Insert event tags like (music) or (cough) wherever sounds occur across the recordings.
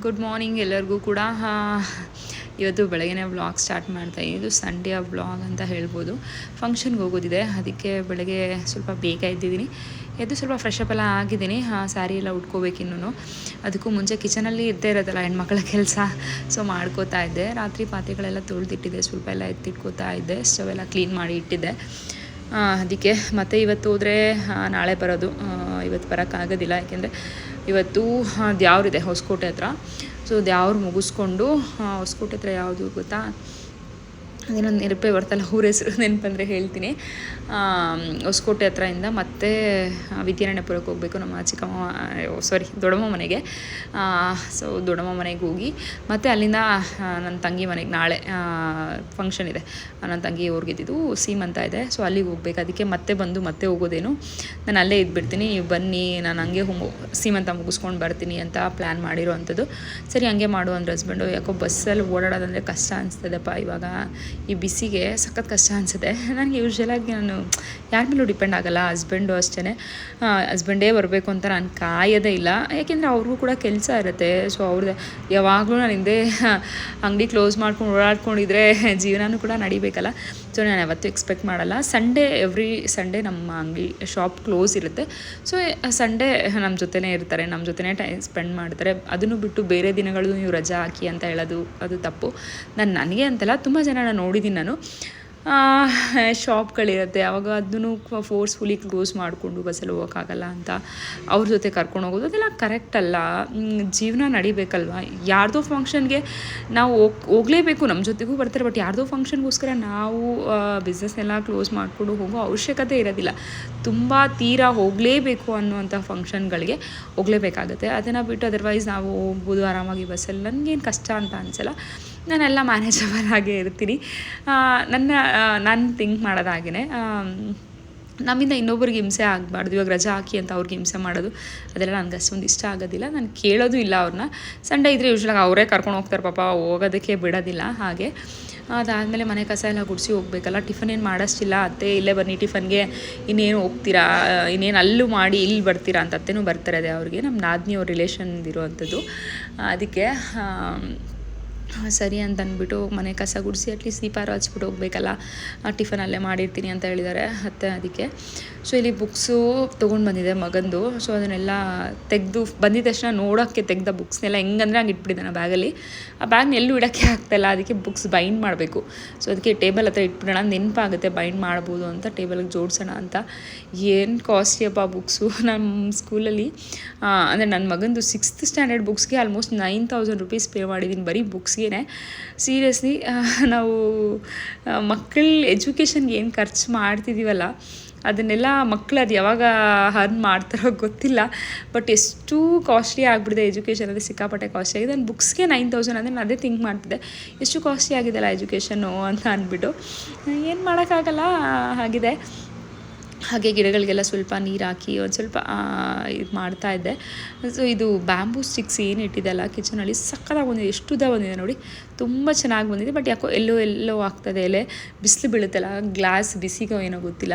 Good morning ಎಲ್ಲರಿಗೂ ಕೂಡ. ಇವತ್ತು ಬೆಳಗ್ಗೆನೇ ವ್ಲಾಗ್ ಸ್ಟಾರ್ಟ್ ಮಾಡ್ತಾ ಇದು ಸಂಡೇ ವ್ಲಾಗ್ ಅಂತ ಹೇಳ್ಬೋದು. ಫಂಕ್ಷನ್ಗೆ ಹೋಗೋದಿದೆ. ಅದಕ್ಕೆ ಬೆಳಗ್ಗೆ ಸ್ವಲ್ಪ ಬೇಗ ಇದ್ದಿದ್ದೀನಿ ಎದ್ದು ಸ್ವಲ್ಪ ಫ್ರೆಶ್ ಅಪ್ ಎಲ್ಲ ಆಗಿದ್ದೀನಿ. ಸ್ಯಾರಿ ಎಲ್ಲ ಉಟ್ಕೋಬೇಕಿನ್ನೂ ಅದಕ್ಕೂ ಮುಂಚೆ ಕಿಚನಲ್ಲಿ ಇದ್ದೇ ಇರೋದಲ್ಲ ಹೆಣ್ಮಕ್ಳ ಕೆಲಸ. ಸೊ ಮಾಡ್ಕೋತಾ ಇದ್ದೆ. ರಾತ್ರಿ ಪಾತ್ರೆಗಳೆಲ್ಲ ತೊಳೆದಿಟ್ಟಿದ್ದೆ. ಸ್ವಲ್ಪ ಎಲ್ಲ ಎತ್ತಿಟ್ಕೋತಾ ಇದ್ದೆ. ಸ್ಟವ್ ಎಲ್ಲ ಕ್ಲೀನ್ ಮಾಡಿ ಇಟ್ಟಿದ್ದೆ. ಅದಕ್ಕೆ ಮತ್ತೆ ಇವತ್ತು ಹೋದರೆ ನಾಳೆ ಬರೋದು. ಇವತ್ತು ಬರೋಕ್ಕಾಗೋದಿಲ್ಲ. ಯಾಕೆಂದರೆ ಇವತ್ತು ದ್ಯಾವ್ರಿದೆ ಹೊಸಕೋಟೆ ಹತ್ರ. ಸೊ ದ್ಯಾವ್ರು ಮುಗಿಸ್ಕೊಂಡು ಹೊಸಕೋಟೆ ಹತ್ರ ಯಾವುದು ಗೊತ್ತಾ? ಅದೇನೋ ನೆನಪೇ ಬರ್ತಲ್ಲ, ಊರ ಹೆಸರು ನೆನಪಂದರೆ ಹೇಳ್ತೀನಿ. ಹೊಸಕೋಟೆ ಹತ್ರದಿಂದ ಮತ್ತೆ ವಿದ್ಯಾರಣ್ಯಪುರಕ್ಕೆ ಹೋಗಬೇಕು ನಮ್ಮ ಚಿಕ್ಕಮ್ಮ ಸಾರಿ ದೊಡ್ಡಮ್ಮ ಮನೆಗೆ. ಸೊ ದೊಡ್ಡಮ್ಮ ಮನೆಗೆ ಹೋಗಿ, ಮತ್ತು ಅಲ್ಲಿಂದ ನನ್ನ ತಂಗಿ ಮನೆಗೆ ನಾಳೆ ಫಂಕ್ಷನ್ ಇದೆ. ನನ್ನ ತಂಗಿ ಅವ್ರಿಗಿದ್ದು ಸೀಮಂತ ಇದೆ. ಸೊ ಅಲ್ಲಿಗೆ ಹೋಗ್ಬೇಕು. ಅದಕ್ಕೆ ಮತ್ತೆ ಬಂದು ಮತ್ತೆ ಹೋಗೋದೇನು. ನಾನು ಅಲ್ಲೇ ಇದ್ಬಿಡ್ತೀನಿ. ಬನ್ನಿ, ನಾನು ಹಂಗೆ ಹೋಗೋ ಸೀಮಂತ ಮುಗಿಸ್ಕೊಂಡು ಬರ್ತೀನಿ ಅಂತ ಪ್ಲ್ಯಾನ್ ಮಾಡಿರೋ ಅಂಥದ್ದು. ಸರಿ, ಹಂಗೆ ಮಾಡು ಅಂದ್ರೆ ಹಸ್ಬೆಂಡು ಯಾಕೋ ಬಸ್ಸಲ್ಲಿ ಓಡಾಡೋದಂದರೆ ಕಷ್ಟ ಅನಿಸ್ತದಪ್ಪ ಇವಾಗ. ಈ ಬಿಸಿಗೆ ಸಖತ್ ಕಷ್ಟ ಅನಿಸುತ್ತೆ. ನನಗೆ ಯೂಶ್ವಲಾಗಿ ನಾನು ಯಾರ ಮೇಲೂ ಡಿಪೆಂಡ್ ಆಗಲ್ಲ ಹಸ್ಬೆಂಡು ಅಷ್ಟೇ ಹಸ್ಬೆಂಡೇ ಬರಬೇಕು ಅಂತ ನಾನು ಕಾಯೋದೇ ಇಲ್ಲ. ಯಾಕೆಂದರೆ ಅವ್ರಿಗೂ ಕೂಡ ಕೆಲಸ ಇರುತ್ತೆ. ಸೊ ಅವ್ರದ್ದು ಯಾವಾಗಲೂ ನಾನು ಹಿಂದೆ ಅಂಗಡಿ ಕ್ಲೋಸ್ ಮಾಡ್ಕೊಂಡು ಓಡಾಡ್ಕೊಂಡಿದ್ರೆ ಜೀವನನೂ ಕೂಡ ನಡಿಬೇಕಲ್ಲ. ಸೊ ನಾನು ಯಾವತ್ತೂ ಎಕ್ಸ್ಪೆಕ್ಟ್ ಮಾಡಲ್ಲ. ಸಂಡೇ ಎವ್ರಿ ಸಂಡೇ ನಮ್ಮ ಅಂಗಡಿ ಶಾಪ್ ಕ್ಲೋಸ್ ಇರುತ್ತೆ. ಸೊ ಸಂಡೇ ನಮ್ಮ ಜೊತೆನೇ ಇರ್ತಾರೆ ನಮ್ಮ ಜೊತೆನೇ ಟೈಮ್ ಸ್ಪೆಂಡ್ ಮಾಡ್ತಾರೆ. ಅದನ್ನು ಬಿಟ್ಟು ಬೇರೆ ದಿನಗಳು ನೀವು ರಜಾ ಹಾಕಿ ಅಂತ ಹೇಳೋದು, ಅದು ತಪ್ಪು. ನಾನು, ನನಗೆ ಅಂತಲ್ಲ ತುಂಬ ಜನ ನೋಡಿದ್ದೀನಿ ನಾನು. ಶಾಪ್ಗಳಿರುತ್ತೆ. ಆವಾಗ ಅದನ್ನು ಫೋರ್ಸ್ಫುಲಿ ಕ್ಲೋಸ್ ಮಾಡಿಕೊಂಡು ಬಸ್ಸಲ್ಲಿ ಹೋಗೋಕ್ಕಾಗಲ್ಲ ಅಂತ ಅವ್ರ ಜೊತೆ ಕರ್ಕೊಂಡು ಹೋಗೋದು. ಅದೆಲ್ಲ ಕರೆಕ್ಟ್ ಅಲ್ಲ. ಜೀವನ ನಡಿಬೇಕಲ್ವ? ಯಾರ್ದೋ ಫಂಕ್ಷನ್ಗೆ ನಾವು ಹೋಗ್, ಹೋಗಲೇಬೇಕು ನಮ್ಮ ಜೊತೆಗೂ ಬರ್ತಾರೆ. ಬಟ್ ಯಾರ್ದೋ ಫಂಕ್ಷನ್ಗೋಸ್ಕರ ನಾವು ಬಿಸ್ನೆಸ್ನೆಲ್ಲ ಕ್ಲೋಸ್ ಮಾಡಿಕೊಂಡು ಹೋಗೋ ಅವಶ್ಯಕತೆ ಇರೋದಿಲ್ಲ. ತುಂಬ ತೀರಾ ಹೋಗಲೇಬೇಕು ಅನ್ನುವಂಥ ಫಂಕ್ಷನ್ಗಳಿಗೆ ಹೋಗಲೇಬೇಕಾಗುತ್ತೆ. ಅದನ್ನು ಬಿಟ್ಟು ಅದರ್ವೈಸ್ ನಾವು ಹೋಗ್ಬೋದು ಆರಾಮಾಗಿ ಬಸ್ಸಲ್ಲಿ. ನನಗೇನು ಕಷ್ಟ ಅಂತ ಅನಿಸಲ್ಲ. ನಾನೆಲ್ಲ ಮ್ಯಾನೇಜಬಲ್ (laughs) ಆಗೇ ಇರ್ತೀನಿ. ನನ್ನ ನಾನು ಥಿಂಕ್ ಮಾಡೋದಾಗೇ ನಮ್ಮಿಂದ ಇನ್ನೊಬ್ರಿಗೆ ಹಿಂಸೆ ಆಗಬಾರ್ದು, ಇವಾಗ ರಜಾ ಹಾಕಿ ಅಂತ ಅವ್ರಿಗೆ ಹಿಂಸೆ ಮಾಡೋದು, ಅದೆಲ್ಲ ನನಗೆ ಅಷ್ಟೊಂದು ಇಷ್ಟ ಆಗೋದಿಲ್ಲ. ನಾನು ಕೇಳೋದು ಇಲ್ಲ ಅವ್ರನ್ನ ಸಂಡೇ ಇದ್ದರೆ ಯೂಶ್ವಲಾಗಿ ಅವರೇ ಕರ್ಕೊಂಡು ಹೋಗ್ತಾರೆ ಪಾಪ, ಹೋಗೋದಕ್ಕೆ ಬಿಡೋದಿಲ್ಲ ಹಾಗೆ. ಅದಾದಮೇಲೆ ಮನೆ ಕಸ ಎಲ್ಲ ಗುಡಿಸಿ ಹೋಗ್ಬೇಕಲ್ಲ, ಟಿಫನ್ ಏನು ಮಾಡೋಷ್ಟಿಲ್ಲ, ಅತ್ತೆ ಇಲ್ಲೇ ಬನ್ನಿ, ಟಿಫನ್ಗೆ ಇನ್ನೇನು ಹೋಗ್ತೀರಾ? ಇನ್ನೇನು ಅಲ್ಲೂ ಮಾಡಿ ಇಲ್ಲಿ ಬರ್ತೀರಾ ಅಂತ ಅತ್ತೆನೂ ಬರ್ತಾರೆ ಅದೇ ಅವ್ರಿಗೆ ನಮ್ಮ ನಾದಿನಿ ಅವ್ರ ರಿಲೇಷನ್ ಇರುವಂಥದ್ದು ಅದಕ್ಕೆ ಸರಿ ಅಂತ ಅಂದ್ಬಿಟ್ಟು ಮನೆ ಕಸ ಗುಡಿಸಿ ಅಟ್ಲೀಸ್ಟ್ ದೀಪಾರ ಹಚ್ಬಿಟ್ಟು ಹೋಗ್ಬೇಕಲ್ಲ? ಟಿಫನ್ ಅಲ್ಲೇ ಮಾಡಿರ್ತೀನಿ ಅಂತ ಹೇಳಿದ್ದಾರೆ ಮತ್ತೆ ಅದಕ್ಕೆ. ಸೊ ಇಲ್ಲಿ ಬುಕ್ಸು ತೊಗೊಂಡು ಬಂದಿದೆ ಮಗಂದು. ಸೊ ಅದನ್ನೆಲ್ಲ ತೆಗೆದು ಬಂದಿದ ತಕ್ಷಣ ನೋಡೋಕ್ಕೆ ತೆಗೆದ ಬುಕ್ಸ್ನೆಲ್ಲ ಹೆಂಗಂದ್ರೆ ಹಂಗೆ ಇಟ್ಬಿಟ್ಟಿದ್ದಾನೆ ಬ್ಯಾಗಲ್ಲಿ ಆ ಬ್ಯಾಗ್ನ ಎಲ್ಲೂ ಇಡೋಕ್ಕೆ ಆಗ್ತಾಯಿಲ್ಲ, ಅದಕ್ಕೆ ಬುಕ್ಸ್ ಬೈಂಡ್ ಮಾಡಬೇಕು. ಸೊ ಅದಕ್ಕೆ ಟೇಬಲ್ ಹತ್ರ ಇಟ್ಬಿಡೋಣ, ನೆನಪಾಗುತ್ತೆ ಬೈಂಡ್ ಮಾಡ್ಬೋದು ಅಂತ ಟೇಬಲ್ಗೆ ಜೋಡಿಸೋಣ ಅಂತ. ಏನು ಕಾಸ್ಟ್ಲಿ ಅಪ್ಪ ಬುಕ್ಸು ನಮ್ಮ ಸ್ಕೂಲಲ್ಲಿ ಅಂದರೆ ನನ್ನ ಮಗಂದು sixth standard ಬುಕ್ಸ್ಗೆ almost nine thousand rupees pay ಮಾಡಿದ್ದೀನಿ ಬರೀ ಬುಕ್ಸ್ಗೆ ಸೀರಿಯಸ್ಲಿ ನಾವು ಮಕ್ಕಳ ಎಜುಕೇಷನ್ಗೆ ಏನು ಖರ್ಚು ಮಾಡ್ತಿದ್ದೀವಲ್ಲ ಅದನ್ನೆಲ್ಲ ಮಕ್ಕಳು ಅದು ಯಾವಾಗ ಹರ್ನ್ ಮಾಡ್ತಾರೋ ಗೊತ್ತಿಲ್ಲ. ಬಟ್ ಎಷ್ಟು ಕಾಸ್ಟ್ಲಿ ಆಗಿಬಿಡಿದೆ ಎಜುಕೇಷನ್ ಅಂದರೆ ಸಿಕ್ಕಾಪಟ್ಟೆ ಕಾಸ್ಟ್ಲಿ ಆಗಿದೆ. ನಾನು ಬುಕ್ಸ್ಗೆ ನೈನ್ ತೌಸಂಡ್ ಅಂದರೆ ನಾನು ಅದೇ ಥಿಂಕ್ ಮಾಡ್ತಿದ್ದೆ. ಎಷ್ಟು ಕಾಸ್ಟ್ಲಿ ಆಗಿದೆಲ್ಲ ಎಜುಕೇಷನು ಅಂತ ಅಂದ್ಬಿಟ್ಟು ಏನು ಮಾಡೋಕ್ಕಾಗಲ್ಲ ಆಗಿದೆ ಹಾಗೆ ಗಿಡಗಳಿಗೆಲ್ಲ ಸ್ವಲ್ಪ ನೀರು ಹಾಕಿ ಒಂದು ಸ್ವಲ್ಪ ಇದು ಮಾಡ್ತಾ ಇದ್ದೆ. ಸೊ ಇದು ಬ್ಯಾಂಬೂ ಸ್ಟಿಕ್ಸ್ ಏನು ಇಟ್ಟಿದ್ದಲ್ಲ ಕಿಚನಲ್ಲಿ ಸಕ್ಕತ್ತಾಗಿ ಬಂದಿದೆ ಎಷ್ಟು ಉದ್ದ ಬಂದಿದೆ ನೋಡಿ. ತುಂಬ ಚೆನ್ನಾಗಿ ಬಂದಿದೆ. ಬಟ್ ಯಾಕೋ ಎಲ್ಲೋ ಎಲ್ಲೋ ಆಗ್ತದೆ ಎಲೆ. ಬಿಸಿಲು ಬೀಳುತ್ತಲ್ಲ, ಗ್ಲಾಸ್ ಬಿಸಿಗೋ ಏನೋ ಗೊತ್ತಿಲ್ಲ.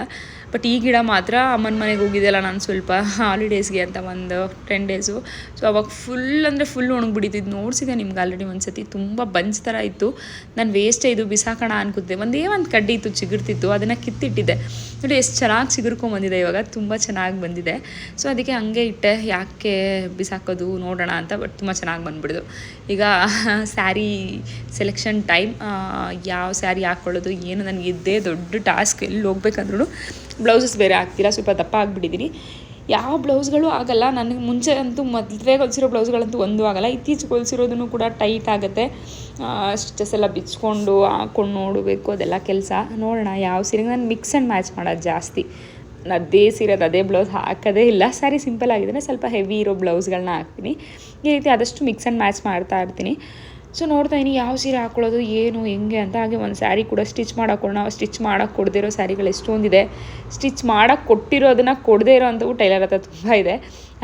ಬಟ್ ಈ ಗಿಡ ಮಾತ್ರ ಅಮ್ಮನ ಮನೆಗೆ ಹೋಗಿದ್ದೆಲ್ಲ ನಾನು ಸ್ವಲ್ಪ ಹಾಲಿಡೇಸ್ಗೆ ಅಂತ ಒಂದು ಟೆನ್ ಡೇಸು ಸೊ ಅವಾಗ ಫುಲ್ ಅಂದರೆ ಫುಲ್ ಒಣಗಿಬಿಟ್ಟಿದ್ದು ಇದು ನೋಡ್ಸಿದೆ ನಿಮ್ಗೆ ಆಲ್ರೆಡಿ ಒಂದು ಸತಿ ತುಂಬ ಬಂಚ್ ಥರ ಇತ್ತು. ನಾನು ವೇಸ್ಟೇ ಇದು ಬಿಸಾಕೋಣ ಅನ್ಕೋತಿದ್ದೆ ಒಂದೇ ಒಂದು ಕಡ್ಡಿ ಇತ್ತು, ಚಿಗುರ್ತಿತ್ತು. ಅದನ್ನು ಕಿತ್ತಿಟ್ಟಿದ್ದೆ. ನೋಡಿ, ಎಷ್ಟು ಚೆನ್ನಾಗಿ ಚಿಗುರ್ಕೊಂಬಂದಿದೆ ಇವಾಗ. ತುಂಬ ಚೆನ್ನಾಗಿ ಬಂದಿದೆ. ಸೊ ಅದಕ್ಕೆ ಹಂಗೆ ಇಟ್ಟೆ. ಯಾಕೆ ಬಿಸಾಕೋದು ನೋಡೋಣ ಅಂತ. ಬಟ್ ತುಂಬ ಚೆನ್ನಾಗಿ ಬಂದ್ಬಿಡ್ದು. ಈಗ, ಸ್ಯಾರಿ ಸೆಲೆಕ್ಷನ್ ಟೈಮ್ ಯಾವ ಸ್ಯಾರಿ ಹಾಕ್ಕೊಳ್ಳೋದು ಏನು ನನಗೆ ಇದ್ದೇ ದೊಡ್ಡ ಟಾಸ್ಕ್ ಎಲ್ಲಿ ಹೋಗ್ಬೇಕಂದ್ರೂ ಬ್ಲೌಸಸ್ ಬೇರೆ ಹಾಕ್ತೀರಾ? ಸ್ವಲ್ಪ ದಪ್ಪ ಆಗಿಬಿಟ್ಟಿದ್ದೀನಿ ಯಾವ ಬ್ಲೌಸ್ಗಳು ಆಗಲ್ಲ. ನನಗೆ ಮುಂಚೆ ಅಂತೂ ಮದುವೆ ಹೊಲಿಸಿರೋ ಬ್ಲೌಸ್ಗಳಂತೂ ಒಂದೂ ಆಗಲ್ಲ. ಇತ್ತೀಚೆಗೆ ಹೊಲಿಸಿರೋದನ್ನು ಕೂಡ ಟೈಟ್ ಆಗುತ್ತೆ. ಸ್ಟಿಚಸ್ ಎಲ್ಲ ಬಿಚ್ಕೊಂಡು ಹಾಕ್ಕೊಂಡು ನೋಡಬೇಕು, ಅದೆಲ್ಲ ಕೆಲಸ. ನೋಡೋಣ, ಯಾವ ಸೀರೆಗೆ ನಾನು ಮಿಕ್ಸ್ ಆ್ಯಂಡ್ ಮ್ಯಾಚ್ ಮಾಡೋದು ಜಾಸ್ತಿ. ಅದೇ ಸೀರೆ ಅದು ಅದೇ ಬ್ಲೌಸ್ ಹಾಕೋದೇ ಇಲ್ಲ. ಸ್ಯಾರಿ ಸಿಂಪಲ್ ಆಗಿದ್ರೆ ಸ್ವಲ್ಪ ಹೆವಿ ಇರೋ ಬ್ಲೌಸ್ಗಳನ್ನ ಹಾಕ್ತೀನಿ. ಈ ರೀತಿ ಆದಷ್ಟು ಮಿಕ್ಸ್ ಆ್ಯಂಡ್ ಮ್ಯಾಚ್ ಮಾಡ್ತಾ ಇರ್ತೀನಿ. ಸೊ ನೋಡ್ತಾ ಇದ್ದೀನಿ ಯಾವ ಸೀರೆ ಹಾಕೊಳ್ಳೋದು, ಏನು, ಹೆಂಗೆ ಅಂತ. ಹಾಗೆ ಒಂದು ಸ್ಯಾರಿ ಕೂಡ ಸ್ಟಿಚ್ ಮಾಡೋಕೊಳ್ಳೋಣ ಸ್ಟಿಚ್ ಮಾಡೋಕ್ಕೆ ಕೊಡದಿರೋ ಸ್ಯಾರಿಗಳು ಎಷ್ಟೊಂದಿದೆ. ಸ್ಟಿಚ್ ಮಾಡೋಕ್ಕೆ ಕೊಟ್ಟಿರೋದನ್ನ ಕೊಡದೇ ಇರೋ ಅಂಥವು ಟೈಲರ್ ಹತ್ರ ತುಂಬ ಇದೆ.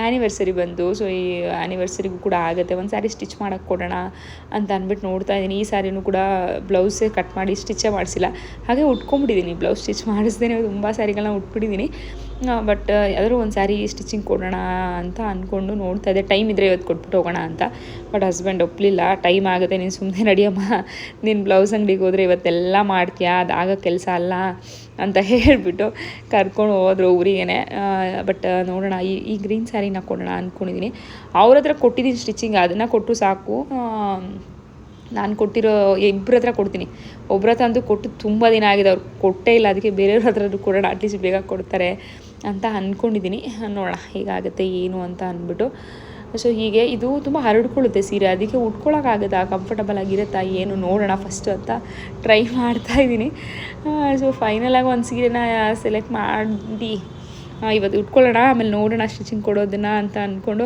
ಆ್ಯನಿವರ್ಸರಿ ಬಂದು ಸೊ ಈ ಆ್ಯನಿವರ್ಸರಿಗೂ ಕೂಡ ಆಗುತ್ತೆ. ಒಂದು ಸ್ಯಾರಿ ಸ್ಟಿಚ್ ಮಾಡೋಕ್ಕೆ ಕೊಡೋಣ ಅಂತ ಅಂದ್ಬಿಟ್ಟು ನೋಡ್ತಾ ಇದ್ದೀನಿ ಈ ಸ್ಯಾರಿನೂ ಕೂಡ ಬ್ಲೌಸೇ ಕಟ್ ಮಾಡಿ ಸ್ಟಿಚ್ಚೇ ಮಾಡಿಸಿಲ್ಲ. ಹಾಗೆ ಉಟ್ಕೊಂಬಿಟ್ಟಿದ್ದೀನಿ ಬ್ಲೌಸ್ ಸ್ಟಿಚ್ ಮಾಡಿಸ್ದೇನೆ. ತುಂಬ ಸ್ಯಾರಿಗಳನ್ನ ಉಟ್ಬಿಟ್ಟಿದ್ದೀನಿ ಬಟ್ ಯಾವ್ದಾದ್ರು ಒಂದು ಸ್ಯಾರಿ ಸ್ಟಿಚಿಂಗ್ ಕೊಡೋಣ ಅಂತ ಅಂದ್ಕೊಂಡು ನೋಡ್ತಾ ಇದ್ದೆ. ಟೈಮ್ ಇದ್ದರೆ ಇವತ್ತು ಕೊಟ್ಬಿಟ್ಟು ಹೋಗೋಣ ಅಂತ. ಬಟ್ ಹಸ್ಬೆಂಡ್ ಒಪ್ಪಲಿಲ್ಲ ಟೈಮ್ ಆಗುತ್ತೆ ನೀನು ಸುಮ್ಮನೆ ನಡಿಯಮ್ಮ ನೀನು ಬ್ಲೌಸ್ ಅಂಗಡಿಗೆ ಹೋದರೆ ಇವತ್ತೆಲ್ಲ ಮಾಡ್ತೀಯಾ? ಅದು ಆಗೋ ಕೆಲಸ ಅಲ್ಲ ಅಂತ ಹೇಳಿಬಿಟ್ಟು ಕರ್ಕೊಂಡು ಹೋದ್ರು ಊರಿಗೇನೆ. ಬಟ್ ನೋಡೋಣ. ಈ ಈ ಗ್ರೀನ್ ಸ್ಯಾರಿನ ಕೊಡೋಣ ಅಂದ್ಕೊಂಡಿದ್ದೀನಿ ಅವ್ರ ಹತ್ರ ಕೊಟ್ಟಿದ್ದೀನಿ ಸ್ಟಿಚಿಂಗ್ ಅದನ್ನು ಕೊಟ್ಟು ಸಾಕು. ನಾನು ಕೊಟ್ಟಿರೋ ಇಬ್ಬರ ಹತ್ರ ಕೊಡ್ತೀನಿ. ಒಬ್ಬರ ಹತ್ರ ಅಂತೂ ಕೊಟ್ಟು ತುಂಬ ದಿನ ಆಗಿದೆ. ಅವ್ರು ಕೊಟ್ಟೇ ಇಲ್ಲ. ಅದಕ್ಕೆ ಬೇರೆಯವ್ರ ಹತ್ರ ಕೊಡೋಣ. ಅಟ್ಲೀಸ್ಟ್ ಬೇಗ ಕೊಡ್ತಾರೆ. ಅಂತ ಅಂದ್ಕೊಂಡಿದ್ದೀನಿ ನೋಡೋಣ ಹೇಗಾಗುತ್ತೆ, ಏನು ಅಂತ ಅಂದ್ಬಿಟ್ಟು. ಸೊ ಹೀಗೆ ಇದು ತುಂಬ ಹರಡ್ಕೊಳ್ಳುತ್ತೆ ಸೀರೆ. ಅದಕ್ಕೆ ಉಟ್ಕೊಳ್ಳೋಕ್ಕಾಗುತ್ತಾ ಕಂಫರ್ಟಬಲ್ ಆಗಿರುತ್ತಾ, ಏನು ನೋಡೋಣ ಫಸ್ಟು ಅಂತ ಟ್ರೈ ಮಾಡ್ತಾ ಇದ್ದೀನಿ. ಸೊ ಫೈನಲಾಗಿ ಒಂದು ಸೀರೆನ ಸೆಲೆಕ್ಟ್ ಮಾಡಿ ಇವತ್ತು ಉಟ್ಕೊಳ್ಳೋಣ, ಆಮೇಲೆ ನೋಡೋಣ ಸ್ಟಿಚಿಂಗ್ ಕೊಡೋದನ್ನ ಅಂತ ಅಂದ್ಕೊಂಡು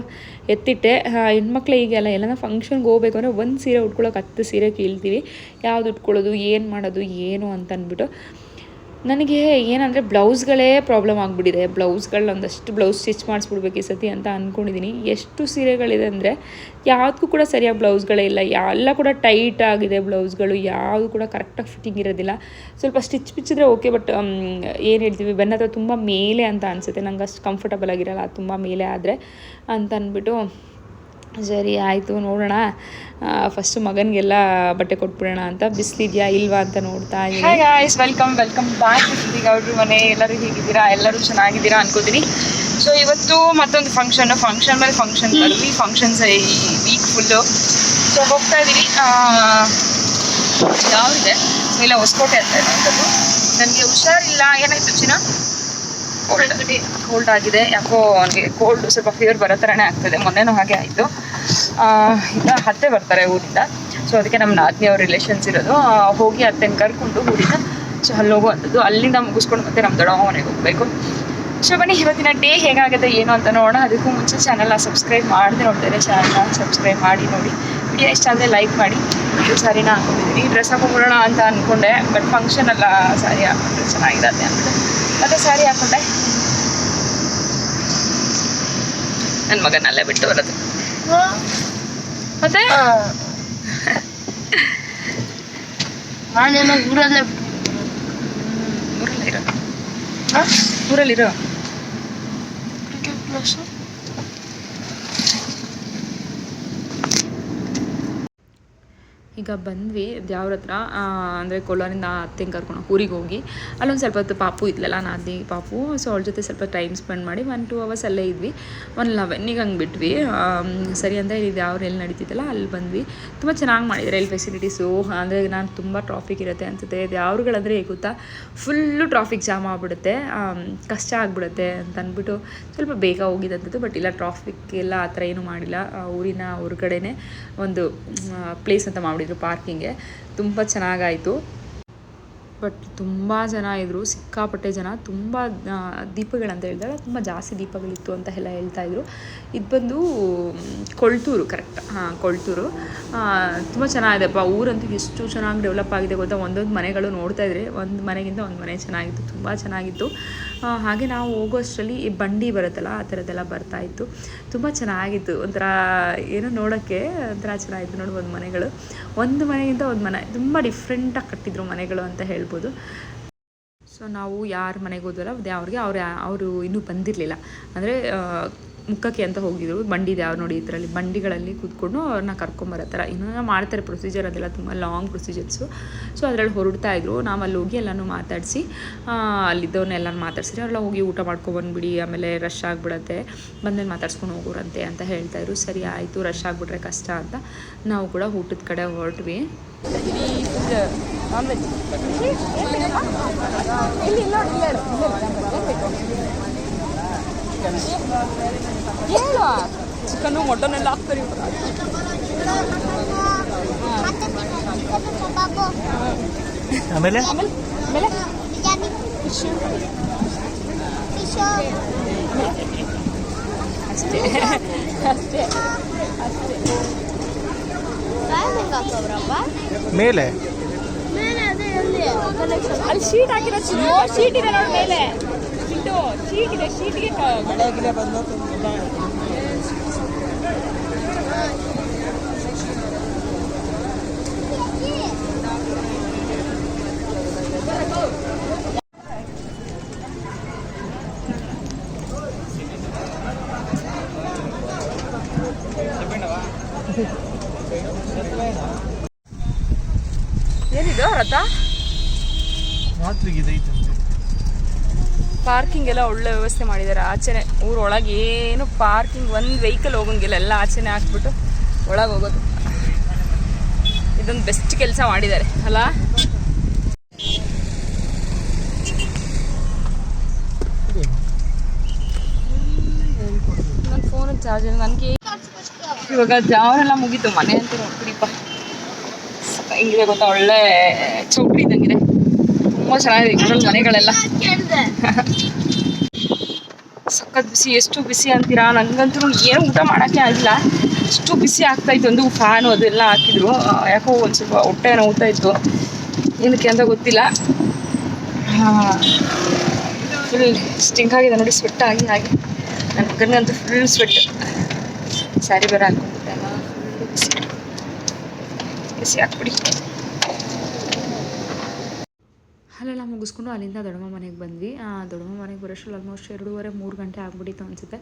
ಎತ್ತಿಟ್ಟೆ. ಹೆಣ್ಮಕ್ಳು ಈಗೆಲ್ಲ ಎಲ್ಲನ ಫಂಕ್ಷನ್ಗೆ ಹೋಗ್ಬೇಕು ಅಂದರೆ ಒಂದು ಸೀರೆ ಉಟ್ಕೊಳ್ಳೋಕೆ ಹತ್ತು ಸೀರೆ ಕೇಳ್ತೀವಿ. ಯಾವ್ದು ಉಟ್ಕೊಳ್ಳೋದು, ಏನು ಮಾಡೋದು, ಏನು ಅಂತ ಅಂದ್ಬಿಟ್ಟು ನನಗೆ ಏನಂದರೆ ಬ್ಲೌಸ್ಗಳೇ ಪ್ರಾಬ್ಲಮ್ ಆಗಿಬಿಟ್ಟಿದೆ. ಬ್ಲೌಸ್ಗಳನ್ನ ಒಂದಷ್ಟು ಬ್ಲೌಸ್ ಸ್ಟಿಚ್ ಮಾಡಿಸ್ಬಿಡ್ಬೇಕು ಈ ಸತಿ ಅಂತ ಅಂದ್ಕೊಂಡಿದ್ದೀನಿ ಎಷ್ಟು ಸೀರೆಗಳಿದೆ ಅಂದರೆ ಯಾವುದಕ್ಕೂ ಕೂಡ ಸರಿಯಾಗಿ ಬ್ಲೌಸ್ಗಳೇ ಇಲ್ಲ. ಎಲ್ಲ ಕೂಡ ಟೈಟ್ ಆಗಿದೆ ಬ್ಲೌಸ್ಗಳು. ಯಾವುದು ಕೂಡ ಕರೆಕ್ಟಾಗಿ ಫಿಟ್ಟಿಂಗ್ ಇರೋದಿಲ್ಲ. ಸ್ವಲ್ಪ ಸ್ಟಿಚ್ ಬಿಚ್ಚಿದ್ರೆ ಓಕೆ ಬಟ್ ಏನು ಹೇಳ್ತೀವಿ, ಬೆನ್ನ ಹತ್ರ ತುಂಬ ಮೇಲೆ ಅಂತ ಅನಿಸುತ್ತೆ. ನಂಗೆ ಅಷ್ಟು ಕಂಫರ್ಟಬಲ್ ಆಗಿರಲ್ಲ, ತುಂಬ ಮೇಲೆ ಆದರೆ ಅಂತ ಅಂದ್ಬಿಟ್ಟು ಸರಿ ಆಯಿತು ನೋಡೋಣ. ಫಸ್ಟ್ ಮಗನಿಗೆಲ್ಲ ಬಟ್ಟೆ ಕೊಟ್ಬಿಡೋಣ ಅಂತ. ಬಿಸಿಲಿದೆಯಾ ಇಲ್ವಾ ಅಂತ ನೋಡ್ತಾ ಇದ್ದೀನಿ. ಗಾಯ್ಸ್ ವೆಲ್ಕಮ್ ವೆಲ್ಕಮ್ ಬ್ಯಾಕ್ ಅವ್ರ ಮನೆ. ಎಲ್ಲರೂ ಹೇಗಿದ್ದೀರಾ? ಎಲ್ಲರೂ ಚೆನ್ನಾಗಿದ್ದೀರಾ ಅನ್ಕೋತೀನಿ. ಸೊ ಇವತ್ತು ಮತ್ತೊಂದು ಫಂಕ್ಷನ್ ಫಂಕ್ಷನ್ ಮೇಲೆ ಫಂಕ್ಷನ್ ಬರಲಿ ಫಂಕ್ಷನ್ಸ್ ಈ ವೀಕ್ ಫುಲ್ಲು ಸೊ ಹೋಗ್ತಾ ಇದ್ದೀನಿ ಯಾವುದಿದೆ? ಸೊ ಇಲ್ಲ ಹೊಸಕೋಟೆ ಅಂತ ಇರೋಂಥದ್ದು ನನಗೆ ಹುಷಾರಿಲ್ಲ. ಏನಾಯ್ತು ಚಿನ್ನ? ಕೋಲ್ಡ್ ಕೋಲ್ಡ್ ಆಗಿದೆ. ಯಾಕೋ ನನಗೆ ಕೋಲ್ಡ್ ಸ್ವಲ್ಪ ಫೀವರ್ ಬರೋ ಥರನೇ ಆಗ್ತದೆ. ಮೊನ್ನೆನೂ ಹಾಗೆ ಆಯಿತು. ಅತ್ತೆ ಬರ್ತಾರೆ ಊರಿಂದ. ಸೊ ಅದಕ್ಕೆ ನಮ್ಮ ನಾದಿನಿ ಅವ್ರ ರಿಲೇಷನ್ಸ್ ಇರೋದು. ಹೋಗಿ ಅತ್ತೆನ ಕರ್ಕೊಂಡು ಊರಿಂದ. ಸೊ ಅಲ್ಲಿ ಹೋಗುವಂಥದ್ದು ಅಲ್ಲಿಂದ ಮುಗಿಸ್ಕೊಂಡು ಮತ್ತೆ ನಮ್ಮ ದೊಡ್ಡಮ್ಮ ಮನೆಗೆ ಹೋಗಬೇಕು. ಸೊ ಬನ್ನಿ, ಇವತ್ತಿನ ಡೇ ಹೇಗಾಗುತ್ತೆ, ಏನು ಅಂತ ನೋಡೋಣ. ಅದಕ್ಕೂ ಮುಂಚೆ ಚಾನಲ್ನ ಸಬ್ಸ್ಕ್ರೈಬ್ ಮಾಡದೆ ನೋಡ್ತಾರೆ. ಚಾನಲ್ನ ಸಬ್ಸ್ಕ್ರೈಬ್ ಮಾಡಿ, ನೋಡಿ. ವಿಡಿಯೋ ಇಷ್ಟ ಆದರೆ ಲೈಕ್ ಮಾಡಿ. ಸಾರಿನ ಹಾಕೊಂಡಿದ್ದೀನಿ. ಡ್ರೆಸ್ ಹಾಕೊಂಡ್ಬಿಡೋಣ ಅಂತ ಅಂದ್ಕೊಂಡೆ ಬಟ್ ಫಂಕ್ಷನ್ ಎಲ್ಲ ಸಾರಿ ಹಾಕೊಂಡ್ರೆ ಚೆನ್ನಾಗಿರತ್ತೆ ಅಂದ್ಬಿಟ್ಟು ಮತ್ತೆ ಸ್ಯಾರಿ ಹಾಕೊಂಡೆ. ನನ್ನ ಮಗನಲ್ಲೇ ಬಿಟ್ಟು ಬರೋದು. 어때? 어. (laughs) 아니면 물에다 음, 물을 잃어. 어? 물을 잃어. 그렇게 불렀어? ಈಗ ಬಂದ್ವಿ ದೇವ್ರ ಹತ್ರ ಅಂದರೆ ಕೋಲಾರಿಂದ ಅತ್ತೆಂಗೆ ಕರ್ಕೊಂಡು ಊರಿಗೆ ಹೋಗಿ. ಅಲ್ಲೊಂದು ಸ್ವಲ್ಪ ಹೊತ್ತು ಪಾಪು ಇದ್ಲಲ್ಲ ನಾದಿ ಪಾಪು, ಸೊ ಅವ್ಳ ಜೊತೆ ಸ್ವಲ್ಪ ಟೈಮ್ ಸ್ಪೆಂಡ್ ಮಾಡಿ ಒನ್ ಟೂ ಅವರ್ಸ್ ಅಲ್ಲೇ ಇದ್ವಿ. ಒಂದು ಲೆವೆನ್ನಿಗೆ ಹಂಗೆ ಬಿಟ್ವಿ. ಸರಿ ಅಂದರೆ ಇಲ್ಲಿ ದೇವ್ರು ಎಲ್ಲಿ ನಡೀತಿದ್ದಲ್ಲ ಅಲ್ಲಿ ಬಂದ್ವಿ. ತುಂಬ ಚೆನ್ನಾಗಿ ಮಾಡಿದ್ದಾರೆ ಇಲ್ಲಿ ಫೆಸಿಲಿಟೀಸು ಅಂದರೆ ನಾನು ತುಂಬ ಟ್ರಾಫಿಕ್ ಇರುತ್ತೆ ಅನ್ಸುತ್ತೆ. ದೇವ್ರುಗಳಂದರೆ ಹೇಗೆ ಗೊತ್ತಾ? ಫುಲ್ಲು ಟ್ರಾಫಿಕ್ ಜಾಮ್ ಆಗಿಬಿಡುತ್ತೆ. ಕಷ್ಟ ಆಗ್ಬಿಡುತ್ತೆ ಅಂತ ಅಂದ್ಬಿಟ್ಟು ಸ್ವಲ್ಪ ಬೇಗ ಹೋಗಿದ್ದಂಥದ್ದು ಬಟ್ ಇಲ್ಲ ಟ್ರಾಫಿಕ್ ಎಲ್ಲ ಆ ಥರ ಏನೂ ಮಾಡಿಲ್ಲ. ಊರಿನ ಹೊರಗಡೆನೆ ಒಂದು ಪ್ಲೇಸ್ ಅಂತ ಮಾಡಿದ್ರು ಪಾರ್ಕಿಂಗ್ಗೆ ತುಂಬ ಚೆನ್ನಾಗಾಯಿತು. ಬಟ್ ತುಂಬ ಜನ ಇದ್ದರು ಸಿಕ್ಕಾಪಟ್ಟೆ ಜನ. ತುಂಬ ದೀಪಗಳಂತ ಹೇಳಿದಾಗ ತುಂಬ ಜಾಸ್ತಿ ದೀಪಗಳಿತ್ತು ಅಂತ ಎಲ್ಲ ಹೇಳ್ತಾ ಇದ್ರು. ಇದು ಬಂದು ಕೊಳ್ತೂರು ಕರೆಕ್ಟ್ ಹಾಂ, ಕೊಳ್ತೂರು. ತುಂಬ ಚೆನ್ನಾಗಿದೆಪ್ಪ. ಊರಂತೂ ಎಷ್ಟು ಚೆನ್ನಾಗಿ ಡೆವಲಪ್ ಆಗಿದೆ ಗೊತ್ತಾ? ಒಂದೊಂದು ಮನೆಗಳು ನೋಡ್ತಾ ಇದ್ರೆ ಒಂದು ಮನೆಗಿಂತ ಒಂದು ಮನೆ ಚೆನ್ನಾಗಿತ್ತು. ತುಂಬ ಚೆನ್ನಾಗಿತ್ತು. ಹಾಗೆ ನಾವು ಹೋಗೋಷ್ಟರಲ್ಲಿ ಈ ಬಂಡಿ ಬರುತ್ತಲ್ಲ, ಆ ಥರದ್ದೆಲ್ಲ ಬರ್ತಾ ಇತ್ತು. ತುಂಬ ಚೆನ್ನಾಗಿತ್ತು. ಒಂಥರ ಏನೋ ನೋಡೋಕ್ಕೆ ಒಂಥರ ಚೆನ್ನಾಗಿತ್ತು ನೋಡಿ ಒಂದು ಮನೆಗಳು. ಒಂದು ಮನೆಯಿಂದ ಒಂದು ಮನೆ. ತುಂಬ ಡಿಫ್ರೆಂಟಾಗಿ ಕಟ್ಟಿದ್ರು ಮನೆಗಳು ಅಂತ ಹೇಳ್ಬೋದು. ಸೊ ನಾವು ಯಾರ ಮನೆಗೆ ಹೋದ್ವಲ್ಲ ಅವ್ರಿಗೆ, ಅವ್ರು, ಅವರು ಇನ್ನೂ ಬಂದಿರಲಿಲ್ಲ. ಅಂದರೆ ಮುಖಕ್ಕೆ ಅಂತ ಹೋಗಿದ್ರು ಬಂಡಿ ಇದೆ ಅವ್ರು ನೋಡಿ ಇದರಲ್ಲಿ ಬಂಡಿಗಳಲ್ಲಿ ಕೂತ್ಕೊಂಡು ಅವ್ರನ್ನ ಕರ್ಕೊಂಬರೋ ಥರ ಇನ್ನೂ ಮಾಡ್ತಾರೆ ಪ್ರೊಸೀಜರ್ ಅದೆಲ್ಲ ತುಂಬ ಲಾಂಗ್ ಪ್ರೊಸೀಜರ್ಸು ಸೊ ಅದರಲ್ಲಿ ಹೊರಡ್ತಾ ಇದ್ರು ನಾವು ಅಲ್ಲಿ ಹೋಗಿ ಎಲ್ಲನೂ ಮಾತಾಡಿಸಿ ಅಲ್ಲಿದ್ದವನ್ನೆಲ್ಲ ಮಾತಾಡ್ಸಿದ್ರೆ ಅವರೆಲ್ಲ ಹೋಗಿ ಊಟ ಮಾಡ್ಕೊಬಂದ್ಬಿಡಿ ಆಮೇಲೆ ರಶ್ ಆಗಿಬಿಡತ್ತೆ ಬಂದ್ಮೇಲೆ ಮಾತಾಡ್ಸ್ಕೊಂಡು ಹೋಗೋರಂತೆ ಅಂತ ಹೇಳ್ತಾ ಇದ್ರು ಸರಿ ಆಯಿತು ರಶ್ ಆಗಿಬಿಟ್ರೆ ಕಷ್ಟ ಅಂತ ನಾವು ಕೂಡ ಊಟದ ಕಡೆ ಹೊರಟ್ವಿ ಚಿಕನ್ನು ಮಟನ್ ಎಲ್ಲ ಹಾಕ್ತಾರೆ ಆಮೇಲೆ ಅಷ್ಟೇ ಅಷ್ಟೇ ಮೇಲೆ ಅಲ್ಲಿ ಶೀಟ್ ಹಾಕಿರೋ ಚಿನ್ನು ಶೀಟ್ ಇದೆ ನೋಡಿ ಮೇಲೆ ಶೀಟಿದೆ ಶೀಟಿಗೆ ಮಳೆಗಿಲೆ ಬಂದು ಏನಿದು ರಥ? ರಾತ್ರಿಗೆ ಇದೈತೆ ಪಾರ್ಕಿಂಗ್ ಎಲ್ಲ ಒಳ್ಳೆ ವ್ಯವಸ್ಥೆ ಮಾಡಿದ್ದಾರೆ. ಆಚೆನೆ ಊರೊಳಗೆ ಏನು ಪಾರ್ಕಿಂಗ್ ಒಂದು ವೆಹಿಕಲ್ ಹೋಗಂಗಿಲ್ಲ. ಎಲ್ಲ ಆಚೆನೆ ಹಾಕ್ಬಿಟ್ಟು ಒಳಗೆ ಹೋಗೋದು. ಇದೊಂದು ಬೆಸ್ಟ್ ಕೆಲಸ ಮಾಡಿದ್ದಾರೆ. ಅಲ್ಲ? ನನ್ನ ಫೋನ್ ಚಾರ್ಜ್ ನನಗೆ ಇವಾಗ ಜಾವರೆಲ್ಲ ಮುಗೀತು. ಮನೆ ಅಂತ ನೋಡ್ಬಿಡಿಪ್ಪ ಹಿಂಗಿದೆ ಗೊತ್ತಾ ಒಳ್ಳೆ ಚೌಕ್ರಿ ಇದ್ದಂಗಿದೆ. ತುಂಬ ಚೆನ್ನಾಗಿದೆ ಇದ್ರಲ್ಲಿ ಮನೆಗಳೆಲ್ಲ. ಸಖತ್ ಬಿಸಿ ಎಷ್ಟು ಬಿಸಿ ಅಂತೀರಾ? ನಂಗಂತೂ ಏನು ಊಟ ಮಾಡೋಕ್ಕೆ ಆಗಿಲ್ಲ. ಅಷ್ಟು ಬಿಸಿ ಆಗ್ತಾ ಇತ್ತು ಒಂದು ಫ್ಯಾನು ಅದೆಲ್ಲ ಹಾಕಿದ್ರು. ಯಾಕೋ ಒಂದು ಸ್ವಲ್ಪ ಹೊಟ್ಟೆ ನೋವುತ್ತಾ ಇತ್ತು. ಏನಕ್ಕೆ ಅಂತ ಗೊತ್ತಿಲ್ಲ. ಫುಲ್ ಸ್ಟಿಂಕ್ ಆಗಿದೆ ನೋಡಿ ಸ್ವೆಟ್ ಆಗಿ ಹಾಗೆ. ನನ್ನ ಮಗನಿಗಂತೂ ಫುಲ್ ಸ್ವೆಟ್ ಸ್ಯಾರಿ ಬೇರೆ ಬಿಸಿ ಬಿಸಿ ಹಾಕ್ಬಿಡಿ ಅಲ್ಲೆಲ್ಲ ಮುಗಿಸ್ಕೊಂಡು ಅಲ್ಲಿಂದ ದೊಡ್ಡಮ್ಮ ಮನೆಗೆ ಬಂದ್ವಿ. ದೊಡ್ಡಮ್ಮ ಮನೆಗೆ ಬರೋಷ್ಟ್ರಲ್ಲಿ ಆಲ್ಮೋಸ್ಟ್ ಎರಡೂವರೆ, ಮೂರು ಗಂಟೆ ಆಗ್ಬಿಟ್ಟಿತ್ತು ಅನಿಸುತ್ತೆ.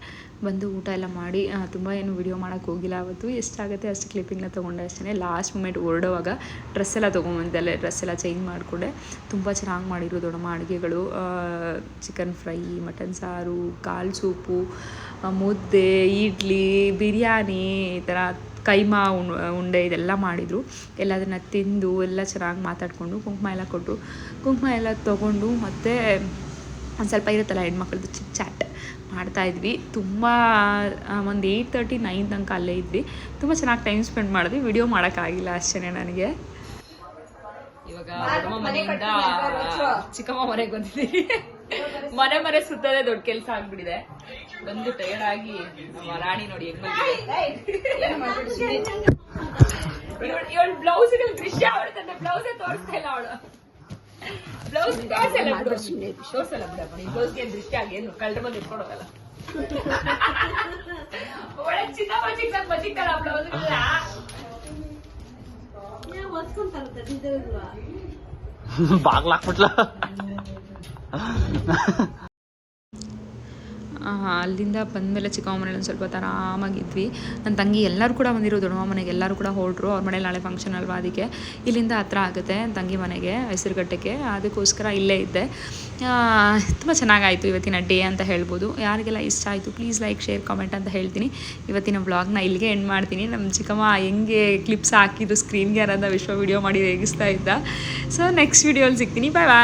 ಬಂದು ಊಟ ಎಲ್ಲ ಮಾಡಿ ತುಂಬ ಏನು ವಿಡಿಯೋ ಮಾಡೋಕ್ಕೆ ಹೋಗಿಲ್ಲ ಅವತ್ತು. ಎಷ್ಟಾಗುತ್ತೆ ಅಷ್ಟು ಕ್ಲಿಪ್ಪಿಂಗ್ನ ತೊಗೊಂಡೆ ಅಷ್ಟೇ ಲಾಸ್ಟ್ ಮೂಮೆಂಟ್ ಹೊರಡುವಾಗ ಡ್ರೆಸ್ ಎಲ್ಲ ತೊಗೊಂಬಂದೆ ಅಲ್ಲೇ ಡ್ರೆಸ್ ಎಲ್ಲ ಚೇಂಜ್ ಮಾಡಿಕೊಂಡೆ. ತುಂಬ ಚೆನ್ನಾಗಿ ಮಾಡಿದ್ರು ದೊಡ್ಡಮ್ಮ ಅಡುಗೆಗಳು. ಚಿಕನ್ ಫ್ರೈ ಮಟನ್ ಸಾರು, ಕಾಲು ಸೂಪು ಮುದ್ದೆ, ಇಡ್ಲಿ, ಬಿರಿಯಾನಿ ಈ ಥರ ಕೈಮಾ ಉಂಡೆ ಇದೆಲ್ಲ ಮಾಡಿದರು. ಎಲ್ಲದನ್ನು ತಿಂದು, ಎಲ್ಲ ಚೆನ್ನಾಗಿ ಮಾತಾಡಿಕೊಂಡು ಕುಂಕುಮ ಎಲ್ಲ ಕೊಟ್ಟರು ಕುಂಕುಮ ಎಲ್ಲ ತೊಗೊಂಡು ಮತ್ತು ಒಂದು ಸ್ವಲ್ಪ ಇರುತ್ತಲ್ಲ ಹೆಣ್ಮಕ್ಳದ್ದು ಚಿಟ್ ಚಾಟ್ ಮಾಡ್ತಾಯಿದ್ವಿ ತುಂಬ ಒಂದು ಏಯ್ಟ್ ತರ್ಟಿ ನೈನ್ ತನಕ ಅಲ್ಲೇ ಇದ್ವಿ. ತುಂಬ ಚೆನ್ನಾಗಿ ಟೈಮ್ ಸ್ಪೆಂಡ್ ಮಾಡಿದ್ವಿ. ವಿಡಿಯೋ ಮಾಡೋಕ್ಕಾಗಿಲ್ಲ ಅಷ್ಟೇ ನನಗೆ. ಇವಾಗ ಚಿಕ್ಕಮ್ಮ ಮನೆಗೆ ಬಂದಿದ್ದೀವಿ. ಮನೆ ಮನೆ ಸುತ್ತದೇ ದೊಡ್ಡ ಕೆಲಸ ಆಗ್ಬಿಟ್ಟಿದೆ. ಬಂದು ಟಯರ್ಡ್ ಆಗಿ ನಮ್ಮ ರಾಣಿ ನೋಡಿ ಹೆಂಗ್ ಇವಳು ಬ್ಲೌಸ್ ದೃಶ್ಯ ಅವಳ್ತಂತೆ ಬ್ಲೌಸ್ ತೋರಿಸ್ತಾ ಇಲ್ಲ ಅವಳು. ಬ್ಲೌಸ್ ತೋರಿಸಲ್ಲ ತೋರಿಸಲ್ಲ ಬಿಡಪ್ಪ ಬ್ಲೌಸ್ ಬ್ಲೌಸ್ಗೆ ದೃಶ್ಯ ಆಗಿ ಏನು ಕಳ್ಳ ಬಂದು ಇಟ್ಕೊಡೋದಲ್ಲ ಒಳ್ಳೆ ಚಿಕ್ಕ ಮಜಿಕ್ಕಲ್ಲ ಬ್ಲೌಸ್ ಬಾಗ್ಲಾಕ್ಬಿಟ್ಲ. ಅಲ್ಲಿಂದ ಬಂದಮೇಲೆ ಚಿಕ್ಕಮ್ಮ ಮನೇಲಿ ಒಂದು ಸ್ವಲ್ಪ ಹೊತ್ತು ಆರಾಮಾಗಿದ್ವಿ. ನನ್ನ ತಂಗಿ ಎಲ್ಲರೂ ಕೂಡ ಬಂದಿರೋ, ದೊಡ್ಡಮ್ಮ ಮನೆಗೆ ಎಲ್ಲರೂ ಕೂಡ ಹೊರಟ್ರು ಅವ್ರ ಮನೇಲಿ ನಾಳೆ ಫಂಕ್ಷನ್ ಅಲ್ವಾ ಅದಕ್ಕೆ. ಇಲ್ಲಿಂದ ಹತ್ರ ಆಗುತ್ತೆ ನನ್ನ ತಂಗಿ ಮನೆಗೆ, ಹೆಸರುಘಟ್ಟಕ್ಕೆ. ಅದಕ್ಕೋಸ್ಕರ ಇಲ್ಲೇ ಇದ್ದೆ. ತುಂಬ ಚೆನ್ನಾಗಾಯಿತು ಇವತ್ತಿನ ಡೇ ಅಂತ ಹೇಳ್ಬೋದು. ಯಾರಿಗೆಲ್ಲ ಇಷ್ಟ ಆಯಿತು ಪ್ಲೀಸ್ ಲೈಕ್ ಶೇರ್ ಕಾಮೆಂಟ್ ಅಂತ ಹೇಳ್ತೀನಿ. ಇವತ್ತಿನ ವ್ಲಾಗ್ನ ಇಲ್ಲಿಗೆ ಎಂಡ್ ಮಾಡ್ತೀನಿ. ನಮ್ಮ ಚಿಕ್ಕಮ್ಮ ಹೆಂಗೆ ಕ್ಲಿಪ್ಸ್ ಹಾಕಿದ್ದು ಸ್ಕ್ರೀನ್ಗೆ ಯಾರಾದ ವಿಶ್ವ ವಿಡಿಯೋ ಮಾಡಿ ರೇಗಿಸ್ತಾ ಇದ್ದ. ಸೊ ನೆಕ್ಸ್ಟ್ ವಿಡಿಯೋಲಿ ಸಿಗ್ತೀನಿ. ಬಾಯ್ ಬಾಯ್